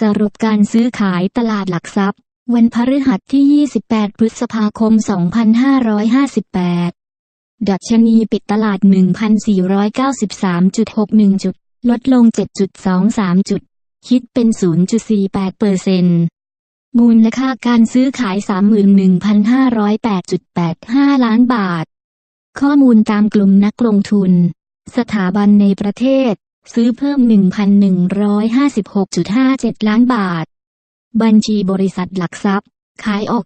สรุปการซื้อขายตลาดหลักทรัพย์ วันพฤหัสที่ 28 พฤษภาคม 2558 ดัชนีปิดตลาด 1,493.61 จุด ลดลง 7.23 จุด คิดเป็น 0.48เปอร์เซ็นต์มูลค่าการซื้อขาย 31,508.85 ล้านบาท ข้อมูลตามกลุ่มนักลงทุน สถาบันในประเทศ ซื้อเพิ่ม 1,156.57 ล้านบาท บัญชีบริษัทหลักทรัพย์ ขายออก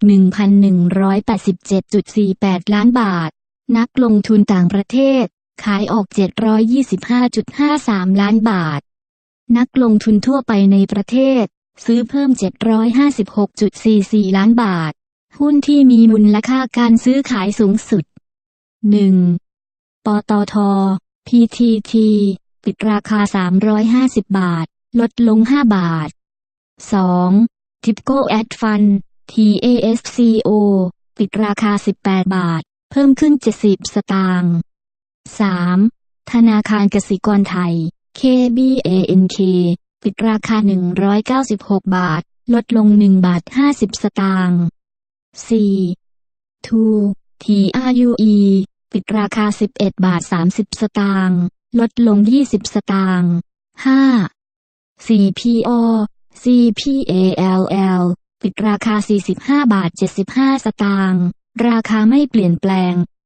1,187.48 ล้านบาท นักลงทุนต่างประเทศ ขายออก 725.53 ล้านบาท นักลงทุนทั่วไปในประเทศ ซื้อเพิ่ม 756.44 ล้านบาท หุ้นที่มีมูลค่าการซื้อขายสูงสุด 1. ปตท PTT ปิดราคา 350 บาท ลดลง 5 บาท 2. Tipco Ad Fund TASCO ปิดราคา 18 บาท เพิ่มขึ้น 70 สตางค์ 3. ธนาคารกสิกรไทย KBANK ปิดราคา 196 บาท ลดลง 1 บาท 50 สตางค์ 4. True TRUE ปิดราคา 11 บาท 30 สตางค์ ลดลง 20 สตางค์ 5. CPO CPALL ปิดราคา 45 บาท 75 สตางค์ ราคาไม่เปลี่ยนแปลง